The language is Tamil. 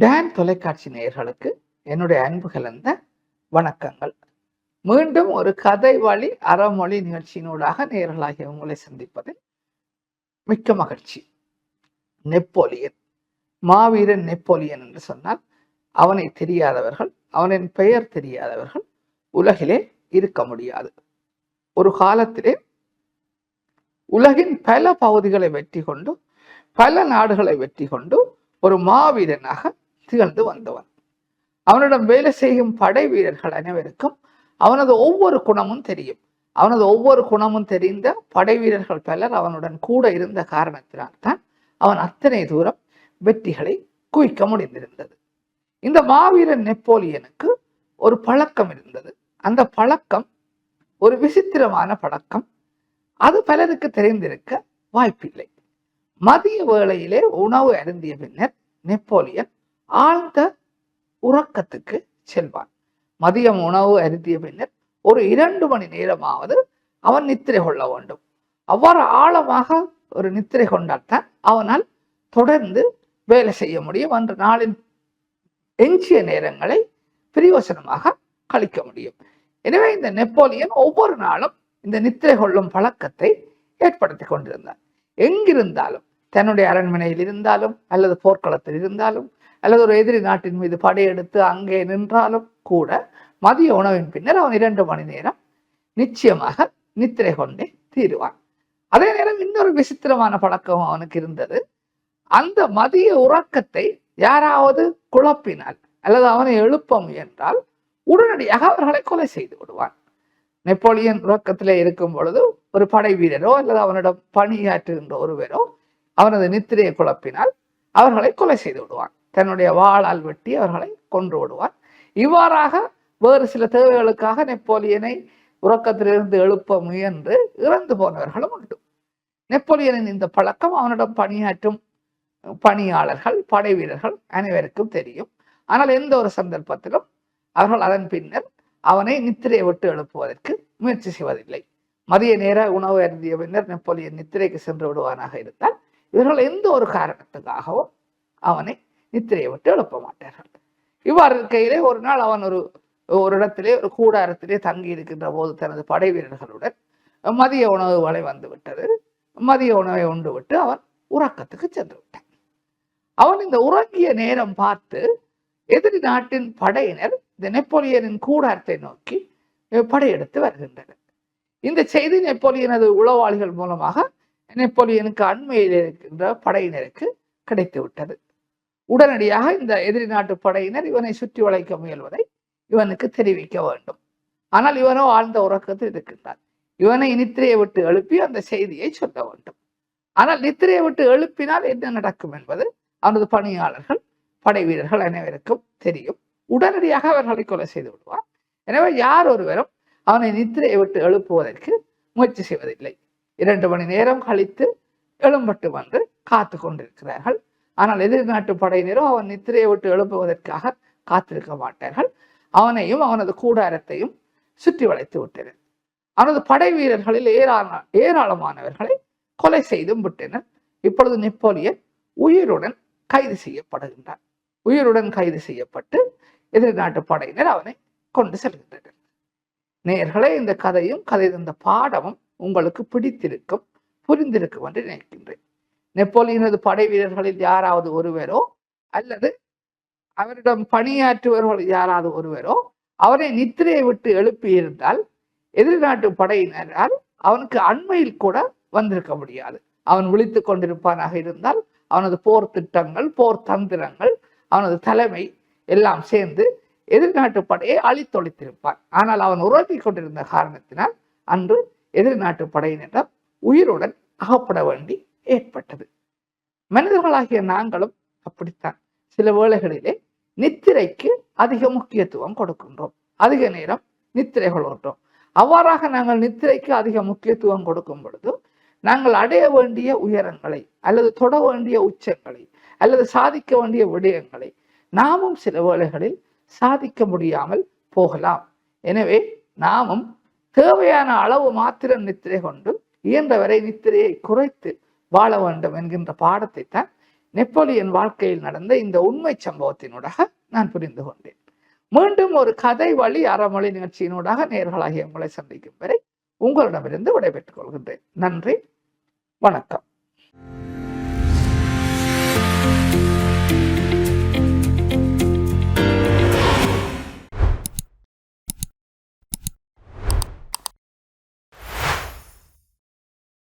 டேன் தொலைக்காட்சி நேயர்களுக்கு என்னுடைய அன்பு கலந்த வணக்கங்கள். மீண்டும் ஒரு கதை வழி அறமொழி நிகழ்ச்சியினூடாக நேயர்களாகிய உங்களை சந்திப்பதில் மிக்க மகிழ்ச்சி. நெப்போலியன். மாவீரன் நெப்போலியன் என்று சொன்னால் அவனை தெரியாதவர்கள் அவனின் பெயர் தெரியாதவர்கள் உலகிலே இருக்க முடியாது. ஒரு காலத்திலே உலகின் பல பகுதிகளை வெற்றி கொண்டு பல நாடுகளை வெற்றி கொண்டு ஒரு மாவீரனாக திகழ்ந்து வந்தவன். அவனிடம் வேலை செய்யும் படை வீரர்கள் அனைவருக்கும் அவனது ஒவ்வொரு குணமும் தெரியும். அவனது ஒவ்வொரு குணமும் தெரிந்த படை வீரர்கள் பலர் அவனுடன் கூட இருந்த காரணத்தினால்தான் அவன் அத்தனை தூரம் வெற்றிகளை குவிக்க முடிந்திருந்தது. இந்த மாவீரன் நெப்போலியனுக்கு ஒரு பழக்கம் இருந்தது. அந்த பழக்கம் ஒரு விசித்திரமான பழக்கம். அது பலருக்கு தெரிந்திருக்க வாய்ப்பில்லை. மதிய வேளையிலே உணவு அருந்திய பின்னர் நெப்போலியன் ஆழ்ந்த உறக்கத்துக்கு செல்வான். மதியம் உணவு அருந்திய பின்னர் ஒரு இரண்டு மணி நேரமாவது அவன் நித்திரை கொள்ள வேண்டும். அவ்வாறு ஆழமாக ஒரு நித்திரை கொண்டால்தான் அவனால் தொடர்ந்து வேலை செய்ய முடியும் அன்று நாளின் எஞ்சிய நேரங்களை பிரயோசனமாக கழிக்க முடியும். எனவே இந்த நெப்போலியன் ஒவ்வொரு நாளும் இந்த நித்திரை கொள்ளும் பழக்கத்தை ஏற்படுத்தி கொண்டிருந்தார் எங்கிருந்தாலும் தன்னுடைய அரண்மனையில் இருந்தாலும் அல்லது போர்க்களத்தில் இருந்தாலும் அல்லது ஒரு எதிரி நாட்டின் மீது படையெடுத்து அங்கே நின்றாலும் கூட மதிய உணவின் பின்னர் அவன் இரண்டு மணி நேரம் நிச்சயமாக நித்திரை கொண்டே தீருவான். அதே நேரம் இன்னொரு விசித்திரமான பழக்கம் அவனுக்கு இருந்தது. அந்த மதிய உறக்கத்தை யாராவது குழப்பினால் அல்லது அவனை எழுப்ப முயன்றால் உடனடியாக அவர்களை கொலை செய்து விடுவான். நெப்போலியன் உறக்கத்திலே இருக்கும் பொழுது ஒரு படை வீரரோ அல்லது அவனிடம் பணியாற்றுகின்ற ஒருவரோ அவனது நித்திரையை குழப்பினால் அவர்களை கொலை செய்து விடுவான். தன்னுடைய வாளால் வெட்டி அவர்களை கொன்று விடுவான் இவ்வாறாக வேறு சில தேவைகளுக்காக நெப்போலியனை உறக்கத்திலிருந்து எழுப்ப முயன்று இறந்து போனவர்களும் உண்டு. நெப்போலியனின் இந்த பழக்கம் அவனிடம் பணியாற்றும் பணியாளர்கள் படை வீரர்கள் அனைவருக்கும் தெரியும். ஆனால் எந்த ஒரு சந்தர்ப்பத்திலும் அவர்கள் அதன் பின்னர் அவனை நித்திரையை விட்டு எழுப்புவதற்கு முயற்சி செய்வதில்லை. மதிய நேர உணவு அருந்திய பின்னர் நெப்போலியன் நித்திரைக்கு சென்று விடுவானாக இருந்தால் இவர்கள் எந்த ஒரு காரணத்துக்காகவும் அவனை நித்திரையை விட்டு எழுப்ப மாட்டார்கள் இவ்வாறு இருக்கையிலே ஒரு நாள் அவன் ஒரு ஒரு இடத்திலே ஒரு கூடாரத்திலே தங்கி இருக்கின்ற போது தனது படை வீரர்களுடன் மதிய உணவு வலை வந்து விட்டது. மதிய உணவை உண்டு விட்டு அவன் உறக்கத்துக்கு சென்று விட்டான். அவன் இந்த உறங்கிய நேரம் பார்த்து எதிரி நாட்டின் படையினர் இந்த நெப்போலியனின் கூடாரத்தை நோக்கி படையெடுத்து வருகின்றனர். இந்த செய்தி நெப்போலியனது உளவாளிகள் மூலமாக நெப்போலியனுக்கு அண்மையில் இருக்கின்ற படையினருக்கு கிடைத்து விட்டது. உடனடியாக இந்த எதிரி நாட்டு படையினர் இவனை சுற்றி வளைக்க முயல்வதை இவனுக்கு தெரிவிக்க வேண்டும். ஆனால் இவனோ ஆழ்ந்த உறக்கத்தில் இருக்கின்றான். இவனை நித்திரையை விட்டு எழுப்பி அந்த செய்தியை சொல்ல வேண்டும். ஆனால் நித்திரையை விட்டு எழுப்பினால் என்ன நடக்கும் என்பது அவனது பணியாளர்கள் படை வீரர்கள் அனைவருக்கும் தெரியும். உடனடியாக அவர்களை கொலை செய்து விடுவார் எனவே யார் ஒருவரும் அவனை நித்திரையை விட்டு எழுப்புவதற்கு முயற்சி செய்வதில்லை. இரண்டு மணி நேரம் கழித்து எழும்பட்டு வந்து காத்து கொண்டிருக்கிறார்கள். ஆனால் எதிர்நாட்டு படையினரோ அவன் நித்திரையை விட்டு எழுப்புவதற்காக காத்திருக்க மாட்டார்கள். அவனையும் அவனது கூடாரத்தையும் சுற்றி வளைத்து விட்டனர். அவனது படை வீரர்களில் ஏராள ஏராளமானவர்களை கொலை செய்தும் விட்டனர். இப்பொழுது நெப்போலியன் உயிருடன் கைது செய்யப்படுகின்றார் உயிருடன் கைது செய்யப்பட்டு எதிர்நாட்டு படையினர் அவனை கொண்டு செல்கின்றனர். நேர்களே இந்த கதையும் கதை தந்த பாடமும் உங்களுக்கு பிடித்திருக்கும் புரிந்திருக்கும் என்று நினைக்கின்றேன். நெப்போலியனது படை வீரர்களில் யாராவது ஒருவரோ அல்லது அவரிடம் பணியாற்றுவர்கள் யாராவது ஒருவரோ அவரை நித்திரையை விட்டு எழுப்பியிருந்தால் எதிர்நாட்டு படையினரால் அவனுக்கு அண்மையில் கூட வந்திருக்க முடியாது. அவன் விழித்து கொண்டிருப்பானாக இருந்தால் அவனது போர் திட்டங்கள் போர் தந்திரங்கள் அவனது தலைமை எல்லாம் சேர்ந்து எதிர்நாட்டு படையை அழித்தொழித்திருப்பான். ஆனால் அவன் உறங்கிக் கொண்டிருந்த காரணத்தினால் அன்று எதிர்நாட்டு படையினரிடம் உயிருடன் அகப்பட வேண்டி ஏற்பட்டது. மனிதர்களாகிய நாங்களும் அப்படித்தான். சில வேளைகளிலே நித்திரைக்கு அதிக முக்கியத்துவம் கொடுக்கின்றோம். அதிக நேரம் நித்திரை கொள்கின்றோம் அவ்வாறாக நாங்கள் நித்திரைக்கு அதிக முக்கியத்துவம் கொடுக்கும் பொழுது நாங்கள் அடைய வேண்டிய உயரங்களை அல்லது தொட வேண்டிய உச்சங்களை அல்லது சாதிக்க வேண்டிய விடயங்களை நாமும் சில வேளைகளில் சாதிக்க முடியாமல் போகலாம். எனவே நாமும் தேவையான அளவு மாத்திரம் நித்திரை கொண்டு இயன்றவரை நித்திரையை குறைத்து வாழ வேண்டும் என்கின்ற பாடத்தை தான் நெப்போலியன் வாழ்க்கையில் நடந்த இந்த உண்மை சம்பவத்தினூடாக நான் புரிந்து கொண்டேன். மீண்டும் ஒரு கதை வழி அறமொழி நிகழ்ச்சியினூடாக நேர்களாகிய உங்களை சந்திக்கும் வரை உங்களிடமிருந்து விடைபெற்றுக் கொள்கின்றேன். நன்றி. வணக்கம்.